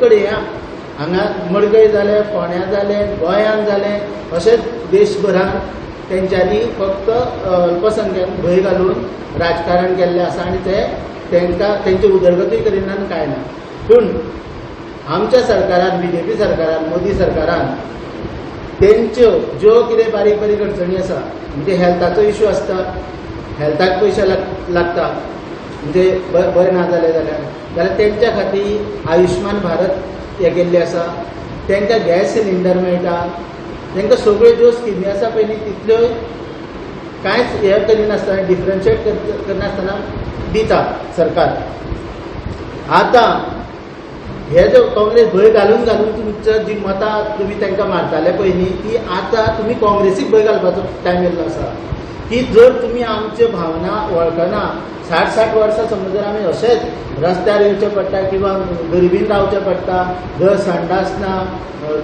कडेन या. हांगा मडकय जाले फोण्या जाले गोंयांत जालें अशेंच देशभरांत तेंच्यांनी फक्त अल्पसंख्याक भंय घालून राजकारण केल्लें आसा आनी ते तेंकां तेंची उदरगती करिनान कांय ना पूण आमच्या सरकारान बी जे पी सरकारान मोदी सरकारान तेंच्यो ज्यो कितें बारीक बारीक अडचणी आसा म्हणजे हेल्थाचो इश्यू आसता हेल्थाक पयशे लाग लागता म्हणजे ब- बरें ना जालें जाल्यार जाल्यार तेंच्या खातीर आयुश्मान भारत हे केल्ले आसा तेंकां गॅस सिलिंडर मेळटा तेंकां सगळ्यो ज्यो स्किमी आसा पयली तितल्यो कांयच हे करिनासतना डिफरंशिएट करनासतना दिता सरकार. आतां हे जो काँग्रेस भंय घालून घालून तुमचं जी मतां तुमी तांकां मारताले पयलीं ती आतां तुमी काँग्रेसीक भंय घालपाचो टायम येयल्लो आसा की जर तुमी आमच्यो भावना वळखना साठ साठ वर्सां समज जर आमी अशेंच रस्त्यार येवचें पडटा किंवा गरिबीन रावचें पडटा जर संडास ना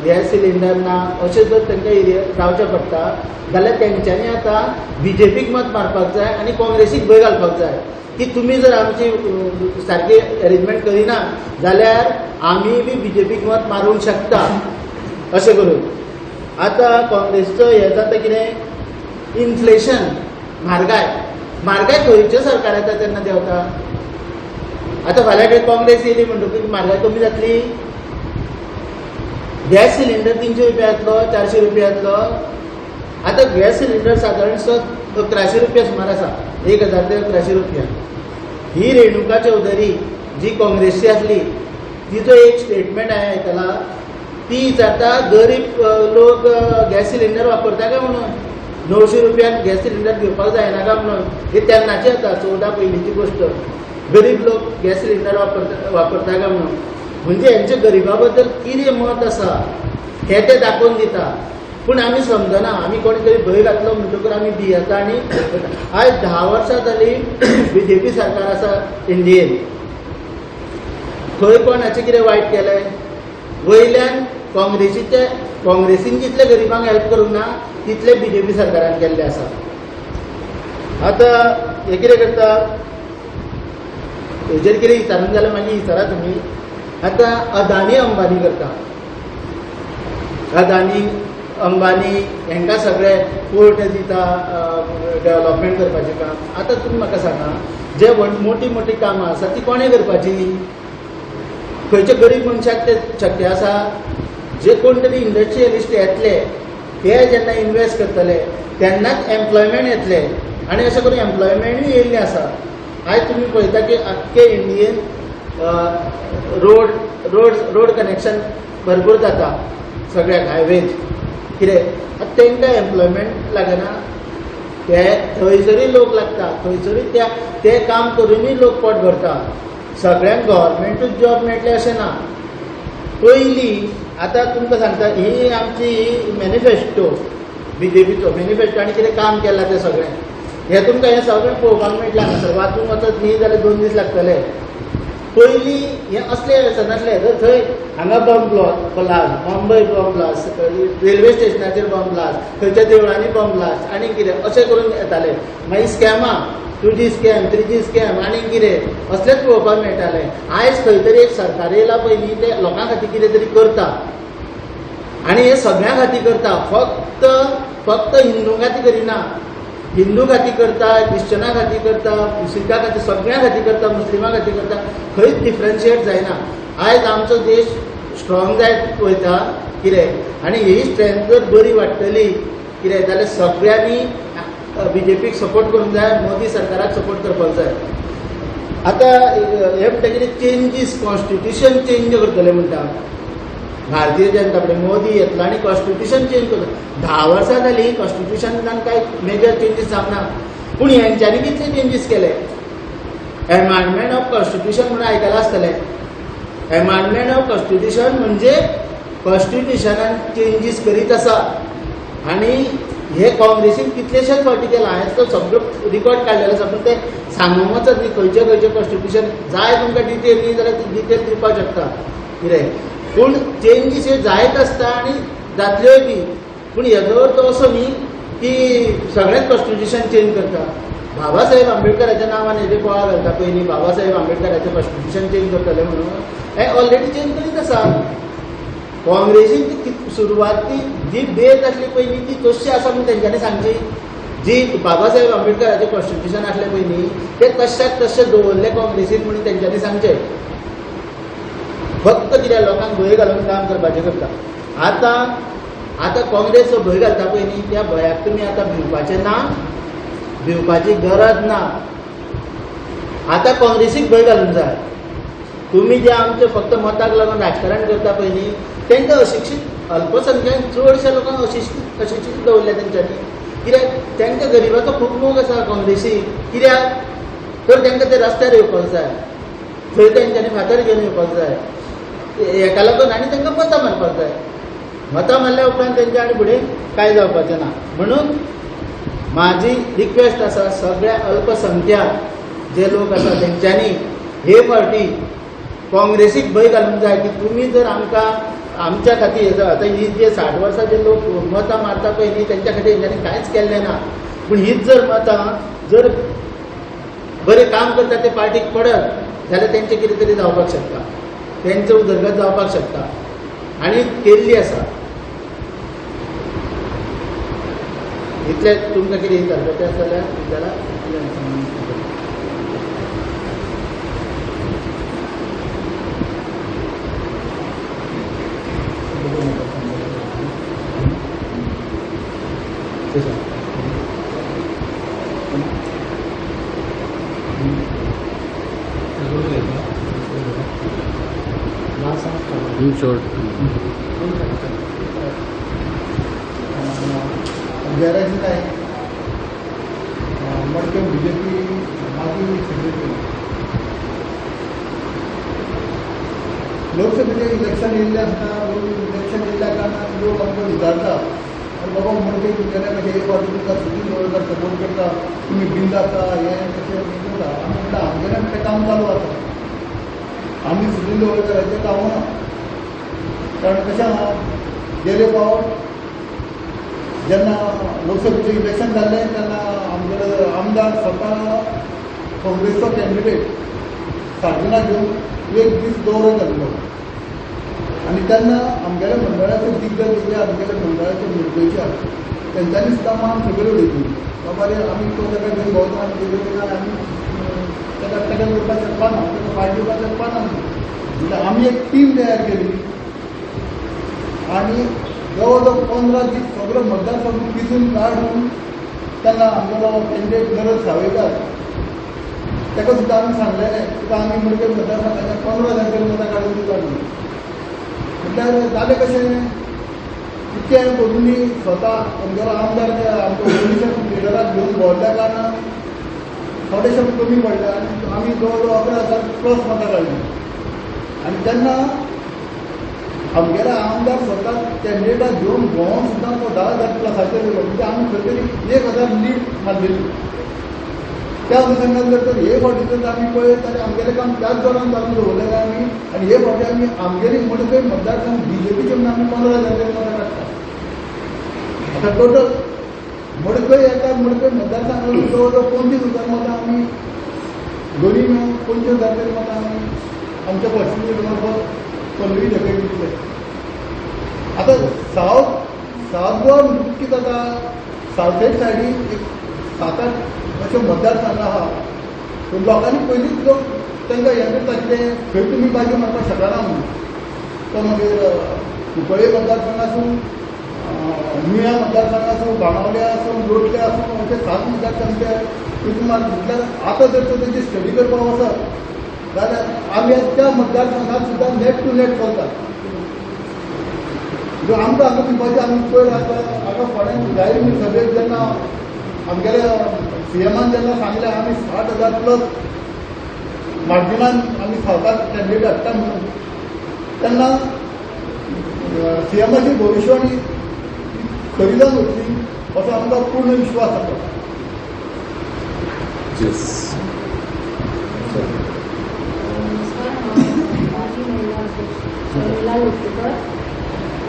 गॅस सिलिंडर ना अशें जर तांकां एरिया रावचें पडटा जाल्यार तेंच्यांनी आतां बी जे पीक मत मारपाक जाय आनी काँग्रेसीक भंय घालपाक जाय की तुमी जर आमची सारखी सारकी अरेंजमेंट करिना जाल्यार आमी बी बी जे पीक मत मारूंक शकता. अशें करून आतां काँग्रेसचो हें जाता कितें इन्फ्लेशन म्हारगाय म्हारगाय खंयचें सरकार येता तेन्ना देंवता आतां फाल्यां कडेन काँग्रेस येयली म्हणटकूच म्हारगाय कमी जातली. गॅस सिलिंडर तिनशे रुपया येतलो चारशे रुपया येतलो आतां गॅस सिलिंडर सादारण सो अकराशे रुपया सुमार आसा एक हजार ते अकराशे रुपया. ही रेणुका चौधरी जी काँग्रेसची आसली तिचो एक स्टेटमेंट हांवें आयकला ती विचारता गरीब लोक गॅस सिलिंडर वापरता काय म्हणून? णवशे रुपयान गॅस सिलिंडर घेवपाक जायना काय म्हणून? हे तेन्नाचे येता चवदा पयलींची गोश्ट गरीब लोक गॅस सिलिंडर वापरता वापरता काय म्हणून? म्हणजे हेंचे गरिबा बद्दल कितें मत आसा हे ते दाखोवन दिता. पूण आमी समजना आमी कोणी तरी भंय घातलो म्हणटकच आमी भियेता आनी आयज धा वर्सां जाली बी जे पी सरकार आसा इंडियेन खंय कोणाचें कितें वायट केलें वयल्यान काँग्रेसीचे काँग्रेसीन जितले गरिबांक हेल्प करूंक ना तितले बी जे पी सरकारान केल्ले आसा आतां हे कितें करता हेजेर कितें विचारून जाल्यार मागीर म्हणजे विचारा तुमी आतां अदानी अंबानी करता. अदानी अंबानी हेंकां सगळे पोर्ट दिता डेव्हलपमेंट करपाचें काम. आतां तुमी म्हाका सांगा जे व्हड मोठी मोठी कामां आसा ती कोणें करपाची? खंयचे गरीब मनशाक ते शक्य आसा जे कोण तरी इंडस्ट्रियलिस्ट येतले ते जेन्ना इन्व्हेस्ट करतले तेन्नाच एम्प्लॉयमेंट येतले. आनी अशें करून एम्प्लॉयमेंटूय येयल्लें आसा आयज तुमी पळयता की आख्खे इंडियेन रोड रोड रोड कनेक्शन भरपूर जाता. सगळ्याक हायवेज कितें आतां तांकां एम्प्लॉयमेंट लागना ते थंयसरूय लोक लागता थंयसरूय त्या ते काम करूनय लोक पोट भरता सगळ्यांक गव्हर्मेंटूच जॉब मेळटले अशें ना. पयलीं आतां तुमकां सांगता ही आमची ही मॅनिफेस्टो बी जे पीचो मॅनिफेस्टो आनी कितें काम केलां तें सगळें. हें तुमकां हें सगळें पळोवपाक मेळटलें हांगासर वाचूंक वचत न्ही जाल्यार दोन दीस लागतले. पयलीं हें असले असं तर थंय हांगा bomb blast Mumbai bomb blast railway स्टेशनाचेर बॉम्ब ब्लास्ट खंयच्या देवळांनी बॉम्ब ब्लास्ट आनी कितें अशें करून येताले. मागीर स्कॅमां two G scam three G scam आनी कितें असलेंच पळोवपाक मेळटालें आयज खंय तरी एक सरकार येयला पयलीं ते लोकां खातीर कितें तरी करता. आनी हे सगळ्यां खातीर करता. फक्त फक्त हिंदू खातीर करिना हिंदू खातीर करता क्रिश्चना खातीर करता सिखां खातीर सगळ्यां खातीर करता मुस्लिमां खातीर करता. खंयच डिफरंशिएट जायना आयज आमचो देश स्ट्रॉंग जायत वयता कितें आनी ही स्ट्रेंथ जर बरी वाडटली कितें जाल्यार सगळ्यांनी बी जे पीक सपोर्ट करूंक जाय मोदी सरकाराक सपोर्ट करपाक जाय. आतां हे म्हणटा कितें चेंजीस कॉन्स्टिट्युशन चेंज करतले म्हणटा. भारतीय जनता पार्टी मोदी येतलो आनी कॉन्स्टिट्युशन चेंज करतलो. धा वर्सां जालीं कॉन्स्टिट्युशनान कांय मेजर चेंजीस जावना पूण हेंच्यांनी कितले चेंजीस केले? एमांडमेंट ऑफ कॉन्स्टिट्युशन म्हणून आयकलां आसतलें. एमांडमेंट ऑफ कॉन्स्टिट्युशन म्हणजे कॉन्स्टिट्युशनान चेंजीस करीत आसा. आनी हे काँग्रेसीन कितलेशेच फावटी केला हांवें तो सगळो रिकॉर्ड काडलेलो आसा पूण ते सांगूंक वचत न्ही खंयचे खंयचे कॉन्स्टिट्युशन जाय तुमकां डिटेल न्ही जाल्यार ती डिटेल दिवपाक शकता. कितें पूण चेंजीस हे जायत आसता आनी जातल्योय बी पूण हेजो अर्थ असो न्ही की सगळेंच कॉन्स्टिट्युशन चेंज करता. बाबासाहेब आंबेडकराच्या नांवान हेजे पोळा घालता पयलीं बाबासाहेब आंबेडकराचें कॉन्स्टिट्युशन चेंज करतले म्हणून हे ऑलरेडी चेंज करीत आसा काँग्रेसीन ती सुरवाती जी बेत आसली पयली ती तशी आसा म्हणून तेंच्यांनी सांगची जी बाबासाहेब आंबेडकराचें कॉन्स्टिट्युशन आसलें पयलीं तें तश्याक तशें दवरलें काँग्रेसीन म्हणून तेंच्यांनी सांगचें फक्त कित्याक लोकांक भंय घालून काम करपाचें करता आतां आतां काँग्रेस जो भंय घालता पळय न्ही त्या भंयाक तुमी आतां भिवपाचें ना भिवपाची गरज ना. आतां काँग्रेसीक भंय घालूंक जाय. तुमी जे आमचे फक्त मताक लागून राजकारण करता पळय न्ही तेंकां अशिक्षीत अल्पसंख्याक चडशा लोकांक अशिक्षीत अशिक्षीत दवरल्या तेंच्यांनी कित्याक तेंकां गरिबाचो खूब मोग आसा काँग्रेसीक कित्याक तर तेंकां ते रस्त्यार येवपाक जाय थंय तेंच्यांनी फातर घेवन येवपाक जाय हेका लागून आनी तांकां मतां मारपाक जाय मतां मारल्या उपरांत तेंच्या आनी फुडें कांय जावपाचें ना. म्हणून म्हाजी रिक्वेस्ट आसा सगळ्या अल्पसंख्याक जे लोक आसा तेंच्यांनी हे फावटी काँग्रेसीक भंय घालूंक जाय की तुमी जर आमकां आमच्या खातीर आतां ही जे साठ वर्सां जे लोक मतां मारता पळय न्ही तेंच्या खातीर हेंच्यांनी कांयच केल्लें ना. पूण हीच जर मतां जर बरें काम करता ते पार्टीक पडत जाल्यार तेंचें कितें तरी जावपाक शकता. तेंचो उदरगत जावपाक शकता. आनी केल्ली आसा इतले तुमकां कितें विचारपाचें आसा जाल्यार short. काय मडके बी जे इलेक्शन इलेक्शन येयल्या कारणान बाबा मडके कशें एक फावटी तुमकां सुटी दवरता सपोर्ट करता तुमी बिंद आसा हें काम चालू आसा आमी सुटी दवरकराचें काम कारण कशें? आहा गेले फावट जेन्ना लोकसभेचें इलेक्शन झाले तेन्ना आमगेलो आमदार स्वता काँग्रेसचा कॅन्डिडेट सार्जना घेवन एक दीस दौरो घाल्लो आनी तेन्ना आमगेल्या मंडळाचे दिग्गज जे आमगेल्या मंडळाचे मुखेलच्या तेंच्यांनी सुद्दां मान सगळे उडयली बाबा रे आमी तो ताका घेवन भोंवता आनी कितें करता आमी अं, ताका ताका करपाक शकपा ना ताका फायट दिवपाक शकपा ना आमी एक टीम तयार केली. आणि जवळजवळ पंधरा दीस सगळं मतदारसंघ पिजून काढून त्यांना आमगेलो कॅन्डिडेट नरद सावयकार ताका सुद्दां आमी सांगलेलें तुका आमी मुडके मतदारसंघाच्या पंदरा हजार तरी मतां काडून दिता म्हणून म्हटल्यार जालें कशें इतकें करूनय स्वता आमगेलो आमदार आमच्या ओपोजिशन लिडराक घेवन भोंवल्या कारणान थोडेशे कमी पडले आनी आमी जवळ जवळ अकरा हजार प्लस मतां काडली आनी तेन्ना आमगेले आमदार स्वता कॅन्डिडेटाक घेवन भोंवून सुद्दां तो धा हजार प्लसाचेर येयलो म्हणजे आमी खंय तरी एक हजार लीड मारलेली. त्या अनुशंगान जर तर हे फावटी जर आमी पळयत जाल्यार आमगेलें काम त्याच जोरान चालू दवरलेलें आमी आनी हे फावटी आमी आमगेली मडकय मतदारसंघ बी जे पीचे म्हणून आमी पंदरा हजार तरी मतां काडटा आतां टोटल मडकय एका मडकय मतदारसंघाक जवळ जवळ पंचवीस हजार मतां आमी दोनी मेळून पंचवीस हजार तरी मतां आमी आमच्या कॉन्स्टिट्युशन मार्फत पल्लवी ढकल दितले आतां सावथ सावथ गोवा म्हणटा कितें जाता सावथेक सायडीक एक सात आठ अशे मतदारसंघ आहा पूण लोकांनी पयलींच लोक तांकां हें करता कितें खंय तुमी बाजी मारपाक शकना म्हणून. तो मागीर कुंकळे मतदारसंघ आसूं निळ्या मतदारसंघ आसूं बाणावल्या आसूं लोटल्या आसूं अशे सात मतदारसंघ ते तुमी मार म्हटल्यार आतां जर तर तेची स्टडी करपाक वचत जाल्यार आमी त्या मतदारसंघात सुद्दां नेट टू नेट चलतात जो आमकां हांगा पिवपाचें आमी पयर आतां हांगा फोड्यां जाहीर सभेक जेन्ना आमगेले सी जेन्ना सांगलें आमी साठ हजार प्लस मार्जिनान आमी सावकार कॅन्डिडेट हाडटा म्हणून. तेन्ना सीएमाची भविष्यवाणी भविश्यवाणी खरी जावन वतली असो आमकां पूर्ण विश्वास आसा महिला अध्यक्ष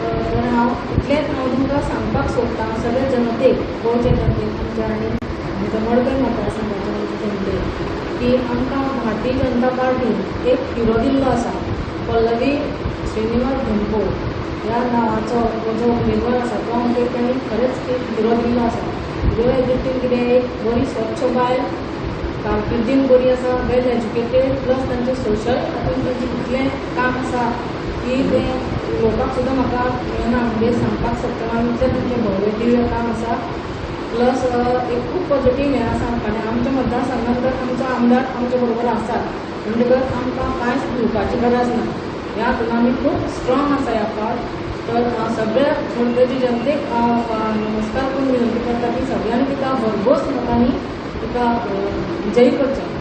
महिला हांव इतलेंच हांव तुमकां सांगपाक सोदतां सगळे जनतेक गोंयचे जनतेक आमच्या आनी आमच्या मडकय मतदारसंघाच्या जनते की आमकां भारतीय जनता पार्टीन एक हिरो दिल्लो आसा पल्लवी श्रीनिवास धुंपो ह्या नांवाचो जो उमेदवार आसा तो आमकां तांणी खरेंच एक हिरो दिल्लो आसा हिरो हेजे रितीन कितें एक बरी स्वच्छ बायल कारकिर्दीन बरी आसा वेल एज्युकेटेड प्लस तांचे सोशल हातून तांचें कितलें काम आसा की तें उलोवपाक सुद्दां म्हाका मेळना म्हणजे सांगपाक शकतना इतलें तांचें भव्य दिव्य काम आसा प्लस एक खूब पॉझिटीव हें आसा आनी आमच्या मतदारसंघांत तर आमचो आमदार आमचे बरोबर आसात म्हणटकच आमकां कांयच भिवपाची गरज ना ह्या हातून आमी खूब स्ट्रॉंग आसा ह्या फावट तर सगळ्या मडकयची जनतेक नमस्कार करून विनंती करता की सगळ्यांनी तिका भरघोस मतांनी 수학은 문제인 거죠.